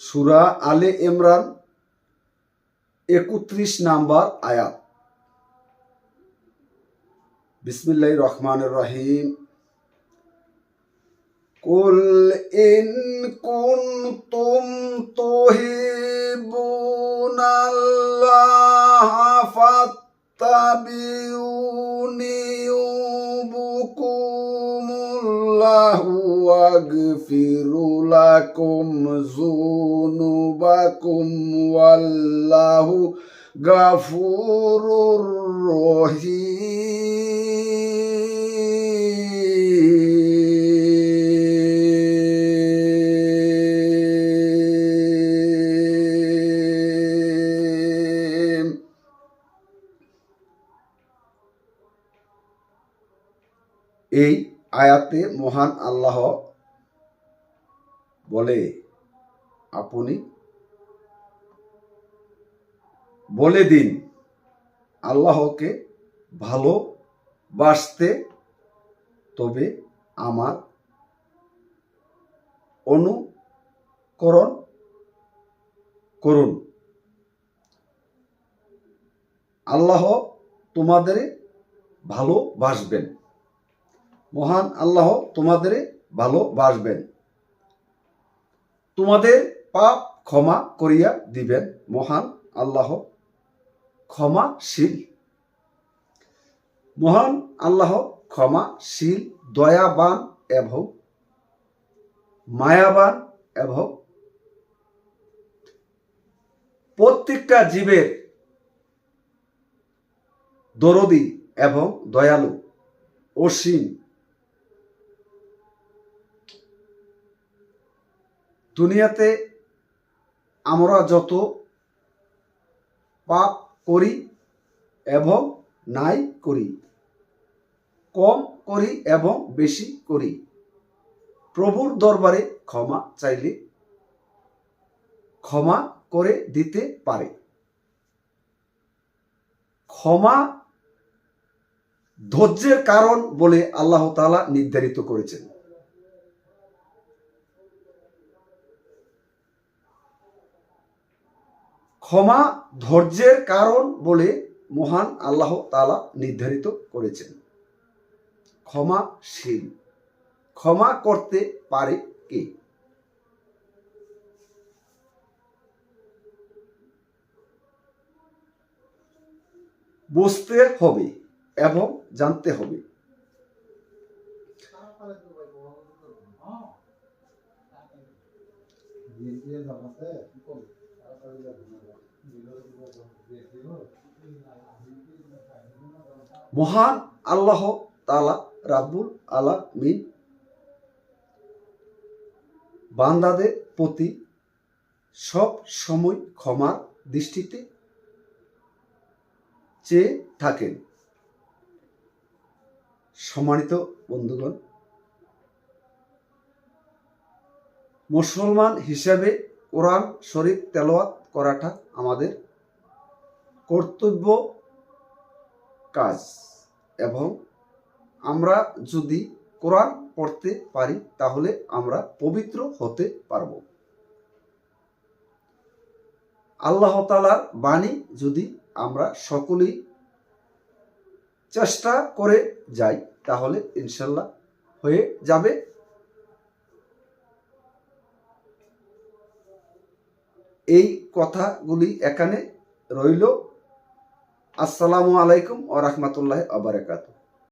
সুরা আলে ইমরান একত্রিশ নাম্বার আয়াত। বিসমিল্লাহ রহমান রহিম। কুল ইন কুনতুম তুহিবুনাল্লাহ ফাত্তাবিউনি الله واغفر لكم ذنوبكم والله غفور رحيم إيه আয়াতে মহান আল্লাহ বলে, আপনি বলে দিন, আল্লাহকে ভালোবাসতে, তবে আমার অনুকরণ করুন। আল্লাহ তোমাদের ভালোবাসবেন। মহান আল্লাহ তোমাদের ভালোবাসবেন। তোমাদের পাপ ক্ষমা করিয়া দিবেন। মহান আল্লাহ ক্ষমাশীল। মহান আল্লাহ ক্ষমাশীল, দয়াবান এবং মায়াবান এবং প্রত্যেকটা জীবের দরদি এবং দয়ালু, অসীম দুনিয়াতে আমরা যত পাপ করি এবং নাই করি, কম করি এবং বেশি করি, প্রভুর দরবারে ক্ষমা চাইলে ক্ষমা করে দিতে পারে। ক্ষমা ধৈর্যের কারণ বলে আল্লাহ তাআলা নির্ধারিত করেছেন। ক্ষমা ধৈর্যের কারণ বলে মহান আল্লাহ তালা নির্ধারিত করেছেন। ক্ষমাশীল। ক্ষমা করতে পারে কে? বুঝতে হবে এবং জানতে হবে। মহান আল্লাহ তালা রাব্বুল আলামিন বান্দাদের প্রতি সব সময় ক্ষমার দৃষ্টিতে চেয়ে থাকেন। সম্মানিত বন্ধুগণ মুসলমান হিসেবে কোরআন শরীফ তেলাওয়াত করাটা আমাদের কর্তব্য কাজ। এবং আমরা যদি কোরআন পড়তে পারি, তাহলে আমরা পবিত্র হতে পারব। আল্লাহ তালার বাণী যদি আমরা সকলেই চেষ্টা করে যাই, তাহলে ইনশাল্লাহ হয়ে যাবে। এই কথাগুলি এখানে রইল। আসসালামু আলাইকুম ও রহমতুল্লাহ আবরাকাতু